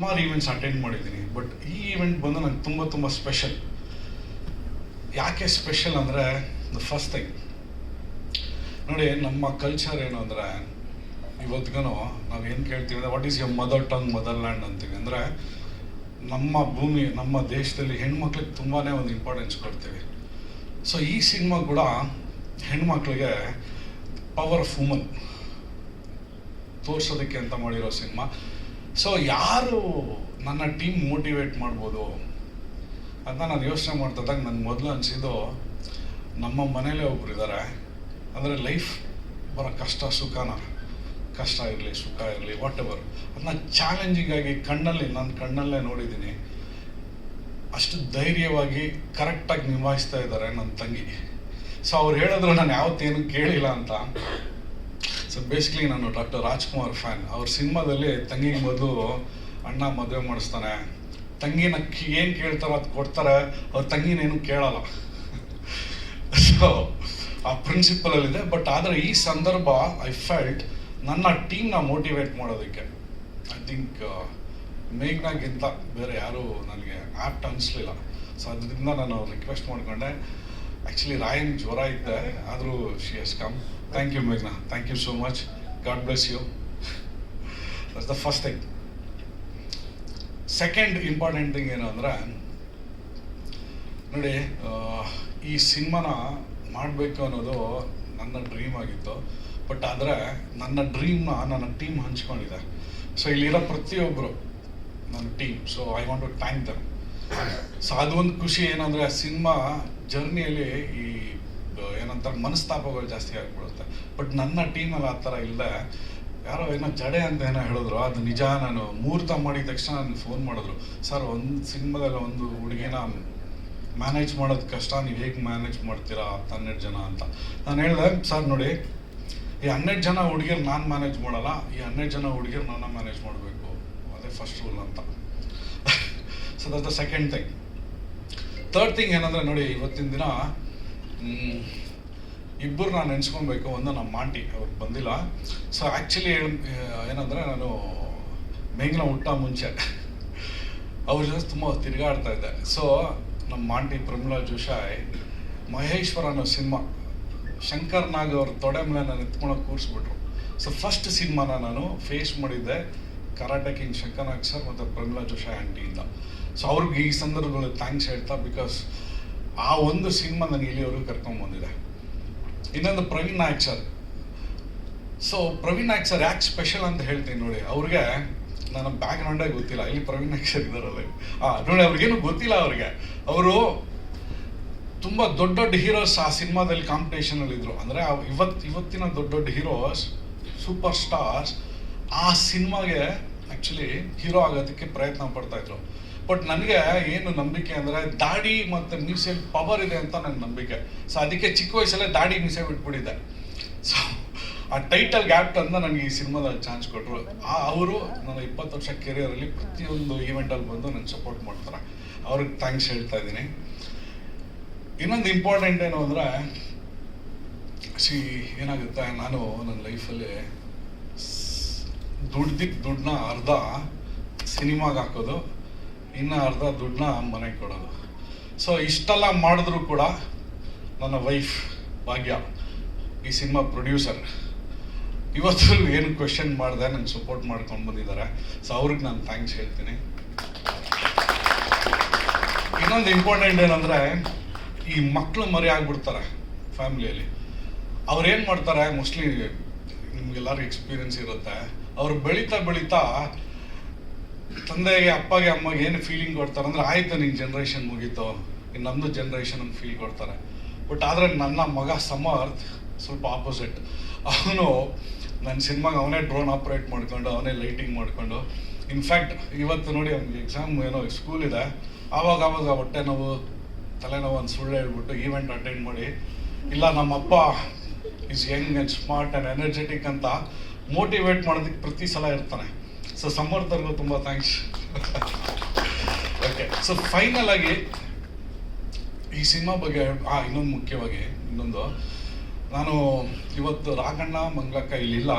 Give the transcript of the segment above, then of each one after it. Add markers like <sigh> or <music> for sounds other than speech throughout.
ಸುಮಾರು events attend ಮಾಡಿದ್ದೀನಿ but ಈ ಈವೆಂಟ್ ಬಂದು ನಂಗೆ ತುಂಬ ತುಂಬ ಸ್ಪೆಷಲ್ ಯಾಕೆ ಸ್ಪೆಷಲ್ ಅಂದರೆ ದ ಫಸ್ಟ್ ಥಿಂಗ್ ನೋಡಿ, ನಮ್ಮ ಕಲ್ಚರ್ ಏನು ಅಂದರೆ ಇವತ್ತಿಗೂ ನಾವು ಏನು ಕೇಳ್ತೀವಿ ಅಂದರೆ what is your mother tongue motherland ಅಂತೀವಿ. ಅಂದರೆ, ನಮ್ಮ ಭೂಮಿ, ನಮ್ಮ ದೇಶದಲ್ಲಿ ಹೆಣ್ಮಕ್ಳಿಗೆ ತುಂಬಾ ಒಂದು ಇಂಪಾರ್ಟೆನ್ಸ್ ಕೊಡ್ತೀವಿ. ಸೊ ಈ ಸಿನಿಮಾ ಕೂಡ ಹೆಣ್ಮಕ್ಳಿಗೆ ಪವರ್ ಆಫ್ ವುಮನ್ ತೋರಿಸೋದಕ್ಕೆ ಅಂತ ಮಾಡಿರೋ ಸಿನಿಮಾ ಸೊ ಯಾರು ನನ್ನ ಟೀಮ್ ಮೋಟಿವೇಟ್ ಮಾಡ್ಬೋದು ಅದನ್ನ ನಾನು ಯೋಚನೆ ಮಾಡ್ತಿದ್ದಾಗ ನನಗೆ ಮೊದಲು ಅನಿಸಿದ್ದು ನಮ್ಮ ಮನೇಲೇ ಒಬ್ರು ಇದ್ದಾರೆ ಅಂದರೆ ಲೈಫ್ ಬರೋ ಕಷ್ಟ ಸುಖನ ಕಷ್ಟ ಇರಲಿ, ಸುಖ ಇರಲಿ ವಾಟ್ ಎವರ್ ಅದನ್ನ ಚಾಲೆಂಜಿಂಗ್ ಆಗಿ ಕಣ್ಣಲ್ಲಿ ನನ್ನ ಕಣ್ಣಲ್ಲೇ ನೋಡಿದ್ದೀನಿ ಅಷ್ಟು ಧೈರ್ಯವಾಗಿ ಕರೆಕ್ಟಾಗಿ ನಿಭಾಯಿಸ್ತಾ ಇದ್ದಾರೆ ನನ್ನ ತಂಗಿ. ಸೊ ಅವ್ರು ಹೇಳಿದ್ರು, ನಾನು ಯಾವತ್ತೇನು ಕೇಳಿಲ್ಲ ಅಂತ. ಸೊ ಬೇಸಿಕ್ಲಿ ನಾನು ಡಾಕ್ಟರ್ ರಾಜ್ಕುಮಾರ್ ಫ್ಯಾನ್ ಅವ್ರ ಸಿನಿಮಾದಲ್ಲಿ ತಂಗಿಗೆ ಮೊದಲು ಅಣ್ಣ ಮದುವೆ ಮಾಡಿಸ್ತಾನೆ. ತಂಗಿನ ಏನು ಕೇಳ್ತಾರೋ ಅದು ಕೊಡ್ತಾರೆ. ಅವ್ರ ತಂಗಿನೇನು ಕೇಳಲ್ಲ. <laughs> ಸೊ ಆ ಪ್ರಿನ್ಸಿಪಲಲ್ಲಿದೆ ಬಟ್ ಆದರೆ ಈ ಸಂದರ್ಭ ಐ ಫೆಲ್ಟ್ ನನ್ನ ಟೀಮ್ನ ಮೋಟಿವೇಟ್ ಮಾಡೋದಕ್ಕೆ. ಐ ಥಿಂಕ್ ಮೇಘ್ನಾಗಿಂತ ಬೇರೆ ಯಾರೂ ನನಗೆ ಆ್ಯಪ್ಟ್ ಅನಿಸ್ಲಿಲ್ಲ. ಸೊ ಅದರಿಂದ ನಾನು ರಿಕ್ವೆಸ್ಟ್ ಮಾಡಿಕೊಂಡೆ. ಆ್ಯಕ್ಚುಲಿ ರಾಯನ್ ಜ್ವರ ಇದ್ದೆ. ಆದರೂ she is come thank you ಮೇಘ್ನಾ thank you so much god bless you that's the first thing second important thing ಏನು ಅಂದರೆ ನೋಡಿ ಈ ಸಿನಿಮಾನ ಮಾಡಬೇಕು ಅನ್ನೋದು ನನ್ನ ಡ್ರೀಮ್ ಆಗಿತ್ತು. ಬಟ್ ಆದರೆ ನನ್ನ ಡ್ರೀಮ್ನ ನನ್ನ ಟೀಮ್ ಹಂಚ್ಕೊಂಡಿದೆ. ಸೊ ಇಲ್ಲಿರೋ ಪ್ರತಿಯೊಬ್ಬರು ನನ್ನ team so I want to thank them so ಅದೊಂದು ಖುಷಿ ಏನಂದರೆ ಸಿನಿಮಾ ಜರ್ನಿಯಲ್ಲಿ ಈ ಏನಂತಾರೆ ಮನಸ್ತಾಪಗಳು ಜಾಸ್ತಿ ಆಗಿಬಿಡುತ್ತೆ. ಬಟ್ ನನ್ನ ಟೀಮಲ್ಲಿ ಆ ಥರ ಇಲ್ಲ. ಯಾರೋ ಏನೋ ಜಡೆ ಅಂತ ಏನೋ ಹೇಳಿದ್ರು. ಅದು ನಿಜ, ನಾನು ಮುಹೂರ್ತ ಮಾಡಿದ ತಕ್ಷಣ ನನಗೆ ಫೋನ್ ಮಾಡಿದ್ರು. ಸರ್, ಒಂದು ಸಿನಿಮಾದಲ್ಲಿ ಒಂದು ಹುಡುಗಿನ ಮ್ಯಾನೇಜ್ ಮಾಡೋದು ಕಷ್ಟ. ನೀವು ಹೇಗೆ ಮ್ಯಾನೇಜ್ ಮಾಡ್ತೀರಾ? ಹತ್ತು ಹನ್ನೆರಡು ಜನ ಅಂತ. ನಾನು ಹೇಳಿದೆ, ಸರ್, ನೋಡಿ, ಈ ಹನ್ನೆರಡು ಜನ ಹುಡುಗಿರು ನಾನು ಮ್ಯಾನೇಜ್ ಮಾಡಲ್ಲ. ಈ ಹನ್ನೆರಡು ಜನ ಹುಡುಗಿರು ನನ್ನ ಮ್ಯಾನೇಜ್ ಮಾಡಬೇಕು. ಅದೇ ಫಸ್ಟ್ ರೂಲ್ ಅಂತ. So that the second thing third thing ಏನಂದರೆ, ನೋಡಿ, ಇವತ್ತಿನ ದಿನ ಇಬ್ಬರು ನಾನು ನೆನೆಸ್ಕೊಬೇಕು ಒಂದು ನಮ್ಮ ಆಂಟಿ, ಅವ್ರು ಬಂದಿಲ್ಲ. ಸೊ ಆ್ಯಕ್ಚುಲಿ ಏನಂದರೆ ನಾನು ಮೇಘನ ಹುಟ್ಟ ಮುಂಚೆ ಅವ್ರ ಜೊತೆ ತುಂಬ ತಿರುಗಾಡ್ತಾ ಇದ್ದೆ. ಸೊ ನಮ್ಮ ಆಂಟಿ ಪ್ರಮಿಳಾ ಜೋಶಾಯ್, ಮಹೇಶ್ವರ ಅನ್ನೋ ಸಿನಿಮಾ, ಶಂಕರ್ ನಾಗ್ ಅವ್ರ ತೊಡೆ ಮೇಲೆ ನಾನು ಎತ್ಕೊಳಕ್ಕೆ ಕೂರಿಸ್ಬಿಟ್ರು. ಸೊ ಫಸ್ಟ್ ಸಿನಿಮಾನ ನಾನು ಫೇಸ್ ಮಾಡಿದ್ದೆ karate king Shankar Nag sir ಮತ್ತು ಪ್ರಮಿಳಾ ಜೋಶಾಯ್ ಆಂಟಿಯಿಂದ. ಸೊ ಅವ್ರಿಗೆ ಈ ಸಂದರ್ಭದಲ್ಲಿ ಥ್ಯಾಂಕ್ಸ್ ಹೇಳ್ತಾ ಬಿಕಾಸ್ ಆ ಒಂದು ಸಿನಿಮಾ ನನಗೆ ಇಲ್ಲಿವರೆಗೂ ಕರ್ಕೊಂಬಂದಿದೆ ಇನ್ನೊಂದು Praveen Nayak sir. So Praveen Nayak sir ಯಾಕೆ ಸ್ಪೆಷಲ್ ಅಂತ ಹೇಳ್ತೀನಿ ನೋಡಿ. ಅವ್ರಿಗೆ ನನ್ನ ಬ್ಯಾಕ್ ಗೊತ್ತಿಲ್ಲ. ಇಲ್ಲಿ ಪ್ರವೀಣ್ ನಾಯಕ್ ಸರ್ ಇದ್ದಾರಲ್ಲ. ಹಾಂ ನೋಡಿ, ಅವ್ರಿಗೇನು ಗೊತ್ತಿಲ್ಲ ಅವ್ರಿಗೆ. ಅವರು ತುಂಬ ದೊಡ್ಡ ದೊಡ್ಡ ಹೀರೋಸ್ ಆ ಸಿನಿಮಾದಲ್ಲಿ ಕಾಂಪಿಟೇಷನಲ್ಲಿ ಇದ್ರು. ಅಂದರೆ ಇವತ್ತು ಇವತ್ತಿನ ದೊಡ್ಡ ದೊಡ್ಡ ಹೀರೋಸ್ ಸೂಪರ್ ಸ್ಟಾರ್ಸ್ ಆ ಸಿನಿಮಾಗೆ ಆ್ಯಕ್ಚುಲಿ ಹೀರೋ ಆಗೋದಕ್ಕೆ ಪ್ರಯತ್ನ ಪಡ್ತಾ ಇದ್ರು. ಬಟ್ ನನಗೆ ಏನು ನಂಬಿಕೆ ಅಂದರೆ ದಾಡಿ ಮತ್ತು ಮೀಸೆಲ್ ಪವರ್ ಇದೆ ಅಂತ ನನ್ನ ನಂಬಿಕೆ. ಸೊ ಅದಕ್ಕೆ ಚಿಕ್ಕ ವಯಸ್ಸಲ್ಲೇ ದಾಡಿ ಮೀಸೆ ಬಿಟ್ಬಿಟ್ಟಿದ್ದೆ. ಸೊ ಆ ಟೈಟಲ್ ಗ್ಯಾಪ್ ಅಂತ ನನಗೆ ಈ ಸಿನಿಮಾದಲ್ಲಿ ಚಾನ್ಸ್ ಕೊಟ್ಟರು ಆ ಅವರು ನನ್ನ ಇಪ್ಪತ್ತು ವರ್ಷ ಕೆರಿಯರಲ್ಲಿ ಪ್ರತಿಯೊಂದು ಈವೆಂಟಲ್ಲಿ ಬಂದು ನನ್ನ ಸಪೋರ್ಟ್ ಮಾಡ್ತಾರೆ. ಅವ್ರಿಗೆ ಥ್ಯಾಂಕ್ಸ್ ಹೇಳ್ತಾ ಇದ್ದೀನಿ. ಇನ್ನೊಂದು ಇಂಪಾರ್ಟೆಂಟ್ ಏನು ಅಂದರೆ ಸಿ ಏನಾಗುತ್ತೆ, ನಾನು ನನ್ನ ಲೈಫಲ್ಲಿ ದುಡ್ದಿದ್ದ ದುಡ್ಡನ್ನ ಅರ್ಧ ಸಿನಿಮಾಗೆ ಹಾಕೋದು. ಇನ್ನು ಅರ್ಧ ದುಡ್ಡನ್ನ ಮನೆಗೆ ಕೊಡೋದು. ಸೊ ಇಷ್ಟೆಲ್ಲ ಮಾಡಿದ್ರು ಕೂಡ ನನ್ನ ವೈಫ್ ಭಾಗ್ಯ, ಈ ಸಿನಿಮಾ ಪ್ರೊಡ್ಯೂಸರ್ ಇವತ್ತು ಏನು ಕ್ವೆಶನ್ ಮಾಡಿದೆ ನಂಗೆ ಸಪೋರ್ಟ್ ಮಾಡ್ಕೊಂಡು ಬಂದಿದ್ದಾರೆ. ಸೊ ಅವ್ರಿಗೆ ನಾನು ಥ್ಯಾಂಕ್ಸ್ ಹೇಳ್ತೀನಿ. ಇನ್ನೊಂದು ಇಂಪಾರ್ಟೆಂಟ್ ಏನಂದರೆ, ಈ ಮಕ್ಕಳು ಮರಿ ಆಗ್ಬಿಡ್ತಾರೆ ಫ್ಯಾಮಿಲಿಯಲ್ಲಿ ಅವ್ರೇನು ಮಾಡ್ತಾರೆ ಮೋಸ್ಟ್ಲಿ ನಿಮ್ಗೆಲ್ಲರೂ ಎಕ್ಸ್ಪೀರಿಯನ್ಸ್ ಇರುತ್ತೆ. ಅವ್ರು ಬೆಳೀತಾ ಬೆಳೀತಾ ತಂದೆಗೆ, ಅಪ್ಪಗೆ, ಅಮ್ಮಗೆ ಏನು ಫೀಲಿಂಗ್ ಕೊಡ್ತಾರೆ? ಅಂದರೆ ಆಯಿತು ನಿನ್ನ ಜನ್ರೇಷನ್ ಮುಗೀತು. ಇನ್ನು ನಮ್ಮದು ಜನ್ರೇಷನ್ ಅಂತ ಫೀಲ್ ಕೊಡ್ತಾರೆ. ಬಟ್ ಆದರೆ ನನ್ನ ಮಗ ಸಮರ್ಥ್ ಸ್ವಲ್ಪ ಆಪೋಸಿಟ್ ಅವನು ನನ್ನ ಸಿನಿಮಾಗೆ ಅವನೇ ಡ್ರೋನ್ ಆಪ್ರೇಟ್ ಮಾಡ್ಕೊಂಡು, ಅವನೇ ಲೈಟಿಂಗ್ ಮಾಡಿಕೊಂಡು. ಇನ್ಫ್ಯಾಕ್ಟ್ ಇವತ್ತು ನೋಡಿ ಅವ್ನಿಗೆ ಎಕ್ಸಾಮ್ ಏನೋ ಸ್ಕೂಲ್ ಇದೆ. ಆವಾಗ ಆವಾಗ ಹೊಟ್ಟೆ ನೋವು ತಲೆನೋವು ಒಂದು ಸುಳ್ಳು ಹೇಳ್ಬಿಟ್ಟು ಈವೆಂಟ್ ಅಟೆಂಡ್ ಮಾಡಿ. ಇಲ್ಲ ನಮ್ಮಪ್ಪ is young and smart and energetic ಅಂತ ಮೋಟಿವೇಟ್ ಮಾಡೋದಕ್ಕೆ ಪ್ರತಿ ಸಲ ಇರ್ತಾನೆ. ಸೊ ಸಮರ್ಥರ್ಗೂ ತುಂಬ ಥ್ಯಾಂಕ್ಸ್ ಓಕೆ ಸೊ ಫೈನಲ್ ಆಗಿ ಈ ಸಿನಿಮಾ ಬಗ್ಗೆ, ಆ, ಇನ್ನೊಂದು ಮುಖ್ಯವಾಗಿ, ಇನ್ನೊಂದು. ನಾನು ಇವತ್ತು ರಾಘಣ್ಣ ಮಂಗಳಕ್ಕ ಇಲ್ಲಿಲ್ಲ.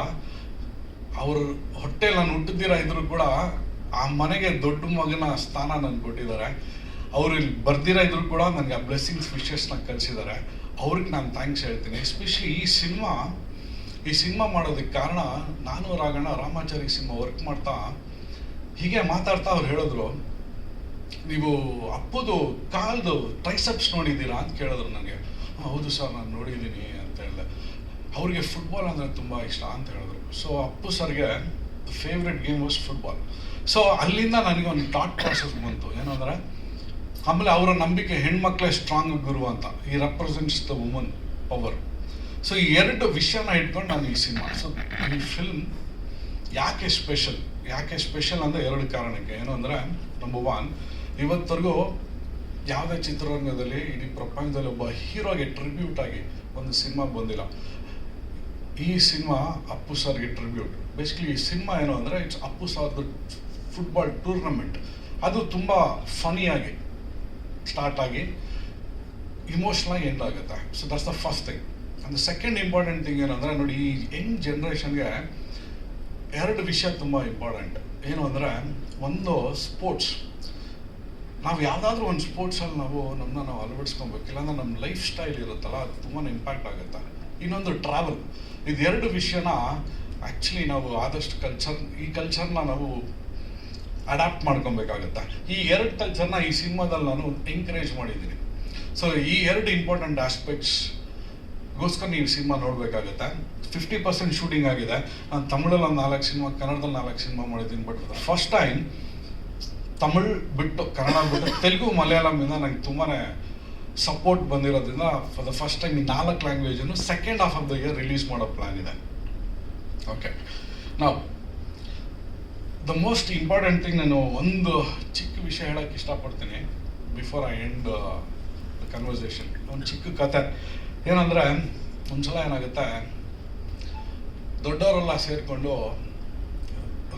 ಅವ್ರ ಹೊಟ್ಟೆ ನಾನು ಹುಟ್ಟಿದ್ದೀರಾ ಇದ್ರು ಕೂಡ ಆ ಮನೆಗೆ ದೊಡ್ಡ ಮಗನ ಸ್ಥಾನ ನನ್ಗೆ ಕೊಟ್ಟಿದ್ದಾರೆ. ಅವರು ಇಲ್ಲಿ ಬರ್ದಿರ ಇದ್ರು ಕೂಡ ನನಗೆ ಆ ಬ್ಲೆಸ್ಸಿಂಗ್ಸ್ ವಿಶಸ್ನ ಕಲಿಸಿದ್ದಾರೆ ಅವ್ರಿಗೆ ನಾನು ಥ್ಯಾಂಕ್ಸ್ ಹೇಳ್ತೀನಿ. ಎಸ್ಪೆಷಲಿ ಈ ಸಿನಿಮಾ ಈ ಸಿನಿಮಾ ಮಾಡೋದಕ್ಕೆ ಕಾರಣ ನಾನು, ರಾಗಣ್ಣ, ರಾಮಾಚಾರಿ ಸಿನಿಮಾ ವರ್ಕ್ ಮಾಡ್ತಾ ಹೀಗೆ ಮಾತಾಡ್ತಾ ಅವ್ರು ಹೇಳಿದ್ರು, ನೀವು ಅಪ್ಪದು, ಕಾಲ್ದು ಟ್ರೈಸಪ್ಸ್ ನೋಡಿದ್ದೀರಾ? ಅಂತ ಕೇಳಿದ್ರು ನನಗೆ. ಹೌದು ಸರ್ ನಾನು ನೋಡಿದ್ದೀನಿ ಅಂತ ಹೇಳಿದೆ. ಅವ್ರಿಗೆ ಫುಟ್ಬಾಲ್ ಅಂದರೆ ತುಂಬ ಇಷ್ಟ ಅಂತ ಹೇಳಿದ್ರು. ಸೊ ಅಪ್ಪು ಸರ್ಗೆ favourite game was football so ಅಲ್ಲಿಂದ ನನಗೆ ಒಂದು ಥಾಟ್ ಪ್ರಾಸೆಸ್ ಬಂತು. ಏನಂದರೆ ಆಮೇಲೆ ಅವರ ನಂಬಿಕೆ ಹೆಣ್ಮಕ್ಳೇ ಸ್ಟ್ರಾಂಗ್ ಗುರು ಅಂತ. ಈ represents the woman power so ಈ ಎರಡು ವಿಷಯನ ಇಟ್ಕೊಂಡು ನಾನು ಈ ಸಿನಿಮಾ. ಸೊ ಈ ಫಿಲ್ಮ್ ಯಾಕೆ ಸ್ಪೆಷಲ್ ಯಾಕೆ ಸ್ಪೆಷಲ್ ಅಂದರೆ ಎರಡು ಕಾರಣಕ್ಕೆ. ಏನು ಅಂದರೆ ನಂಬರ್ ಒನ್ ಇವತ್ತರೆಗೂ ಯಾವುದೇ ಚಿತ್ರರಂಗದಲ್ಲಿ, ಇಡೀ ಪ್ರಪಂಚದಲ್ಲಿ ಒಬ್ಬ ಹೀರೋಗೆ ಟ್ರಿಬ್ಯೂಟ್ ಆಗಿ ಒಂದು ಸಿನಿಮಾ ಬಂದಿಲ್ಲ. ಈ ಸಿನಿಮಾ ಅಪ್ಪು ಸರ್ಗೆ ಟ್ರಿಬ್ಯೂಟ್ ಬೇಸಿಕಲಿ ಈ ಸಿನಿಮಾ ಏನು ಅಂದರೆ ಇಟ್ಸ್ ಅಪ್ಪು ಸರ್ದು ಫುಟ್ಬಾಲ್ ಟೂರ್ನಮೆಂಟ್ ಅದು ತುಂಬ ಫನಿಯಾಗಿ ಸ್ಟಾರ್ಟ್ ಆಗಿ ಇಮೋಷ್ನಲಾಗಿ ಎಂಡ್ ಆಗುತ್ತೆ. So that's the first thing and second important thing ಏನಂದರೆ ನೋಡಿ, ಈ ಯಂಗ್ ಜನ್ರೇಷನ್ಗೆ ಎರಡು ವಿಷಯ ತುಂಬ ಇಂಪಾರ್ಟೆಂಟ್ ಏನು ಅಂದರೆ, ಒಂದು ಸ್ಪೋರ್ಟ್ಸ್ ನಾವು ಯಾವುದಾದ್ರೂ ಒಂದು ಸ್ಪೋರ್ಟ್ಸಲ್ಲಿ ನಾವು ನಮ್ಮನ್ನ ನಾವು ಅಳವಡಿಸ್ಕೊಬೇಕು. ಇಲ್ಲಾಂದ್ರೆ ನಮ್ಮ ಲೈಫ್ ಸ್ಟೈಲ್ ಇರುತ್ತಲ್ಲ, ಅದು ತುಂಬಾ ಇಂಪ್ಯಾಕ್ಟ್ ಆಗುತ್ತೆ. ಇನ್ನೊಂದು ಟ್ರಾವೆಲ್ ಇದೆರಡು ವಿಷಯನ ಆ್ಯಕ್ಚುಲಿ ನಾವು ಆದಷ್ಟು ಕಲ್ಚರ್ ಈ ಕಲ್ಚರ್ನ ನಾವು ಅಡಾಪ್ಟ್ ಮಾಡ್ಕೊಬೇಕಾಗತ್ತೆ. ಈ ಎರಡು ಕಲ್ಚರ್ನ ಈ ಸಿನಿಮಾದಲ್ಲಿ ನಾನು ಎನ್ಕರೇಜ್ ಮಾಡಿದ್ದೀನಿ. ಸೊ ಈ ಎರಡು ಇಂಪಾರ್ಟೆಂಟ್ ಆಸ್ಪೆಕ್ಟ್ಸ್ ಗೋಸ್ಕರ ನೀವು ಸಿನಿಮಾ ನೋಡಬೇಕಾಗುತ್ತೆ? ಫಿಫ್ಟಿ ಪರ್ಸೆಂಟ್ ಶೂಟಿಂಗ್ ಆಗಿದೆ. ನಾನು ತಮಿಳಲ್ಲಿ ಒಂದು ನಾಲ್ಕು ಸಿನಿಮಾ, ಕನ್ನಡದಲ್ಲಿ ನಾಲ್ಕು ಸಿನಿಮಾ ಮಾಡಿದ್ದೀನಿ ಬಟ್ ಫಸ್ಟ್ ಟೈಮ್ ತಮಿಳ್ ಬಿಟ್ಟು, ಕನ್ನಡ ಬಿಟ್ಟು, <laughs> ತೆಲುಗು ಮಲಯಾಳಮಿಂದ ನನಗೆ ತುಂಬಾ ಸಪೋರ್ಟ್ ಬಂದಿರೋದ್ರಿಂದ ಫಾರ್ ದ ಫಸ್ಟ್ ಟೈಮ್ ಈ ನಾಲ್ಕು ಲ್ಯಾಂಗ್ವೇಜನ್ನು second half of the year release ಮಾಡೋ ಪ್ಲ್ಯಾನ್ ಇದೆ. ಓಕೆ ನಾವು ದ ಮೋಸ್ಟ್ ಇಂಪಾರ್ಟೆಂಟ್ ಥಿಂಗ್ ನಾನು ಒಂದು ಚಿಕ್ಕ ವಿಷಯ ಹೇಳೋಕ್ಕೆ ಇಷ್ಟಪಡ್ತೀನಿ ಬಿಫೋರ್ ಐ ಎಂಡ್ ಕನ್ವರ್ಸೇಷನ್ ಒಂದು ಚಿಕ್ಕ ಕತೆ. ಏನಂದರೆ, ಒಂದ್ಸಲ ಏನಾಗುತ್ತೆ, ದೊಡ್ಡವರೆಲ್ಲ ಸೇರಿಕೊಂಡು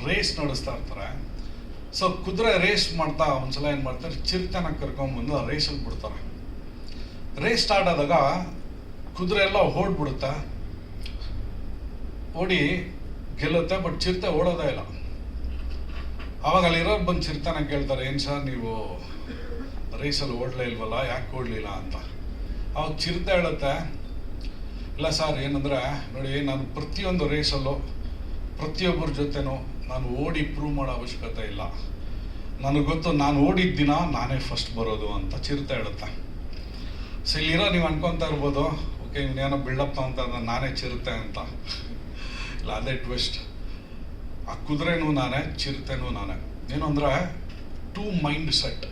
ರೇಸ್ ನಡೆಸ್ತಾ ಇರ್ತಾರೆ. ಸೊ ಕುದುರೆ ರೇಸ್ ಮಾಡ್ತಾ ಒಂದ್ಸಲ ಏನು ಮಾಡ್ತಾರೆ, ಚಿರತೆನ ಕರ್ಕೊಂಬಂದು ರೇಸಲ್ಲಿ ಬಿಡ್ತಾರೆ. ರೇಸ್ ಸ್ಟಾರ್ಟ್ ಆದಾಗ ಕುದುರೆ ಎಲ್ಲ ಓಡ್ಬಿಡುತ್ತೆ. ಓಡಿ ಗೆಲ್ಲುತ್ತೆ ಬಟ್ ಚಿರತೆ ಓಡೋದೇ ಇಲ್ಲ. ಅವಾಗ ಅಲ್ಲಿರೋರು ಬಂದು ಚಿರತೆನ ಕೇಳ್ತಾರೆ, ಏನು ಸರ್, ನೀವು ರೇಸಲ್ಲಿ ಓಡಲೇ ಇಲ್ವಲ್ಲ, ಯಾಕೆ ಓಡಲಿಲ್ಲ? ಅಂತ. ಅವಾಗ ಚಿರತೆ ಹೇಳುತ್ತೆ, ಇಲ್ಲ ಸರ್, ಏನಂದ್ರೆ ನೋಡಿ, ನಾನು ಪ್ರತಿಯೊಂದು ರೇಸಲ್ಲೂ ಪ್ರತಿಯೊಬ್ಬರ ಜೊತೆನೂ ನಾನು ಓಡಿ ಪ್ರೂವ್ ಮಾಡೋ ಅವಶ್ಯಕತೆ ಇಲ್ಲ. ನನಗೆ ಗೊತ್ತು, ನಾನು ಓಡಿದ ದಿನ ನಾನೇ ಫಸ್ಟ್ ಬರೋದು ಅಂತ ಚಿರತೆ ಹೇಳುತ್ತೆ. ಸೊ ಇಲ್ಲಿರೋ ನೀವು ಅನ್ಕೊತಾ ಇರ್ಬೋದು, ಓಕೆ ಇನ್ನೇನೋ ಬಿಲ್ಡಪ್ ಅಂತ ನಾನೇ ಚಿರತೆ ಅಂತ. ಇಲ್ಲ, ಅದೇ ಟ್ವಿಸ್ಟ್ ಆ ಕುದುರೆನೂ ನಾನೇ, ಚಿರತೆನೂ ನಾನೇ. ಏನು ಅಂದರೆ ಟೂ ಮೈಂಡ್ ಸೆಟ್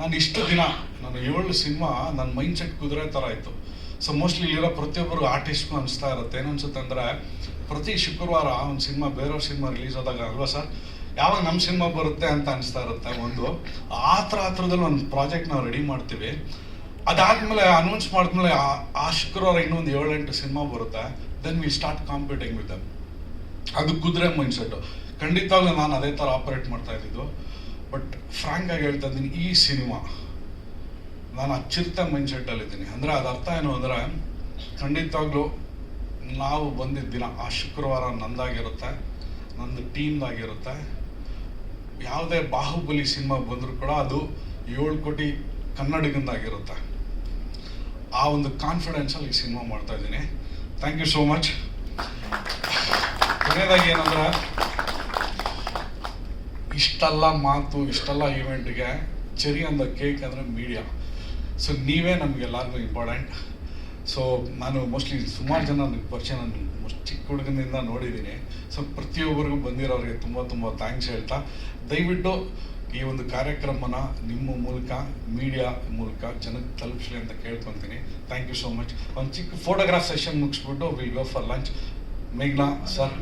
ನಾನು ಇಷ್ಟು ದಿನ, ನಾನು ಏಳು ಸಿನಿಮಾ ನನ್ನ ಮೈಂಡ್ ಸೆಟ್ ಕುದುರೆ ಥರ ಇತ್ತು. ಸೊ ಮೋಸ್ಟ್ಲಿ ಇಲ್ಲಿರೋ ಪ್ರತಿಯೊಬ್ಬರು ಆರ್ಟಿಸ್ಟ್ ಅನಿಸ್ತಾ ಇರುತ್ತೆ. ಏನನ್ಸುತ್ತೆ ಅಂದರೆ, ಪ್ರತಿ ಶುಕ್ರವಾರ ಒಂದು ಸಿನಿಮಾ ಬೇರೆಯವ್ರ ಸಿನಿಮಾ ರಿಲೀಸ್ ಆದಾಗ ಅಲ್ವಾ ಸರ್ ಯಾವಾಗ ನಮ್ಮ ಸಿನಿಮಾ ಬರುತ್ತೆ ಅಂತ ಅನಿಸ್ತಾ ಇರುತ್ತೆ ಒಂದು. ಆ ಥರ ಹತ್ರದಲ್ಲಿ ಒಂದು ಪ್ರಾಜೆಕ್ಟ್ ನಾವು ರೆಡಿ ಮಾಡ್ತೀವಿ. ಅದಾದ್ಮೇಲೆ ಅನೌನ್ಸ್ ಮಾಡಿದ್ಮೇಲೆ ಆ- ಶುಕ್ರವಾರ ಇನ್ನೊಂದು ಏಳೆಂಟು ಸಿನಿಮಾ ಬರುತ್ತೆ. Then we start competing with ಅದು ಕುದುರೆ ಮೈಂಡ್ ಸೆಟ್ ಖಂಡಿತವಾಗ್ಲೂ ನಾನು ಅದೇ ಥರ ಆಪರೇಟ್ ಮಾಡ್ತಾ ಇದ್ದಿದ್ದು. ಬಟ್ ಫ್ರಾಂಕ್ ಆಗಿ ಹೇಳ್ತಾ ಇದ್ದೀನಿ, ಈ ಸಿನಿಮಾ, ನಾನು ಅಚ್ಚಿರ್ತ ಮೈಂಡ್ ಸೆಟ್ಟಲ್ಲಿ ಇದ್ದೀನಿ. ಅಂದರೆ ಅದು ಅರ್ಥ ಏನು ಅಂದರೆ, ಖಂಡಿತವಾಗ್ಲೂ ನಾವು ಬಂದಿದ್ದ ದಿನ, ಆ ಶುಕ್ರವಾರ ನಂದಾಗಿರುತ್ತೆ, ನಂದು ಟೀಮ್ದಾಗಿರುತ್ತೆ ಯಾವುದೇ ಬಾಹುಬಲಿ ಸಿನಿಮಾ ಬಂದರೂ ಕೂಡ ಅದು ಏಳು ಕೋಟಿ ಕನ್ನಡಿಗಂದಾಗಿರುತ್ತೆ. ಆ ಒಂದು ಕಾನ್ಫಿಡೆನ್ಸಲ್ಲಿ ಈ ಸಿನಿಮಾ ಮಾಡ್ತಾ ಇದ್ದೀನಿ. ಥ್ಯಾಂಕ್ ಯು ಸೋ ಮಚ್ ಕೊನೆಯದಾಗಿ ಏನಂದ್ರೆ ಇಷ್ಟೆಲ್ಲ ಮಾತು ಇಷ್ಟೆಲ್ಲ ಈವೆಂಟ್ಗೆ ಚೆರಿ ಅಂದ ಕೇಕ್ ಅಂದರೆ ಮೀಡಿಯಾ ಸೊ ನೀವೇ ನಮಗೆಲ್ಲರಿಗೂ ಇಂಪಾರ್ಟೆಂಟ್ ಸೊ ನಾನು ಮೋಸ್ಟ್ಲಿ ಸುಮಾರು ಜನ ನನಗೆ ಪರಿಚಯ ನಾನು ಮೋಸ್ಟ್ ಚಿಕ್ಕ ಹುಡುಗನಿಂದ ನೋಡಿದ್ದೀನಿ ಸೊ ಪ್ರತಿಯೊಬ್ಬರಿಗೂ ಬಂದಿರೋರಿಗೆ ತುಂಬ ತುಂಬ ಥ್ಯಾಂಕ್ಸ್ ಹೇಳ್ತಾ. ದಯವಿಟ್ಟು ಈ ಒಂದು ಕಾರ್ಯಕ್ರಮನ ನಿಮ್ಮ ಮೂಲಕ ಮೀಡಿಯಾ ಮೂಲಕ ಜನಕ್ಕೆ ತಲುಪಿಸಲಿ ಅಂತ ಕೇಳ್ಕೊತೀನಿ. ಥ್ಯಾಂಕ್ ಯು ಸೋ ಮಚ್ ಒಂದು ಚಿಕ್ಕ ಫೋಟೋಗ್ರಾಫ್ ಸೆಷನ್ ಮುಗಿಸ್ಬಿಟ್ಟು ವಿ ಗೋ ಫಾರ್ ಲಂಚ್ ಮೇಘ್ನಾ ಸರ್